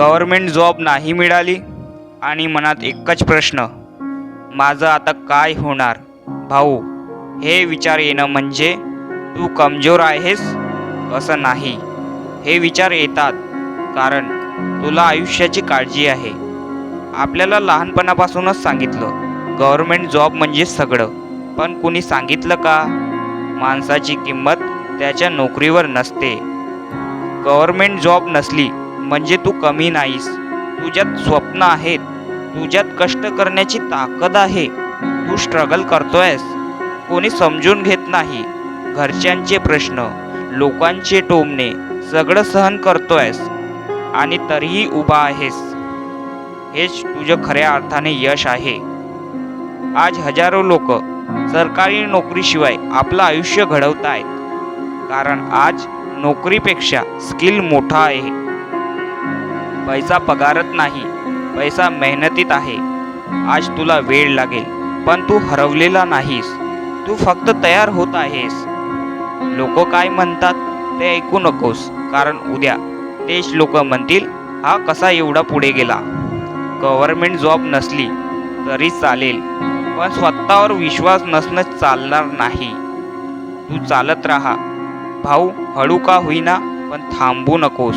Government job नाही मिळाली आणि मनात एकच प्रश्न माझं आता काय होणार? भाऊ हे विचार येणं म्हणजे तू कमजोर आहेस? असं नाही. हे विचार येतात कारण तुला आयुष्याची काळजी आहे. आपल्याला लहानपणापासूनच सांगितलं गव्हर्मेंट जॉब म्हणजे सगळं. पण कुणी सांगितलं का? माणसाची किंमत त्याच्या नोकरीवर नसते. गव्हर्मेंट जॉब नसली म्हणजे तू कमी नाहीस. तुझ्यात स्वप्न आहेत. तुझ्यात कष्ट करण्याची ताकद आहे. तू स्ट्रगल करतोयस. कोणी समजून घेत नाही. घरच्यांचे प्रश्न लोकांचे टोमणे सगळं सहन करतोयस. आणि तरीही उभा आहेस. हेच तुझं खऱ्या अर्थाने यश आहे. आज हजारो लोक सरकारी नोकरीशिवाय आपलं आयुष्य घडवत आहेत कारण आज नोकरीपेक्षा स्किल मोठा आहे. पैसा पगारत नाही पैसा मेहनतीत आहे. आज तुला वेळ लागेल पण तू हरवलेला नाहीस. तू फक्त तयार होत आहेस. लोक काय म्हणतात ते ऐकू नकोस कारण उद्या तेच लोक म्हणतील हा कसा एवढा पुढे गेला? गव्हर्मेंट जॉब नसली तरी चालेल पण स्वतःवर विश्वास नसणं चालणार नाही. तू चालत राहा. भाऊ हळू का होईना पण थांबू नकोस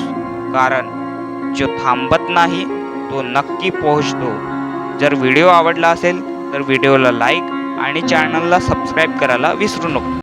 कारण जो थांबत नाही तो नक्की पोहोचतो. जर व्हिडिओ आवडला असेल तर व्हिडिओला लाईक आणि चॅनलला सबस्क्राईब करायला विसरू नको.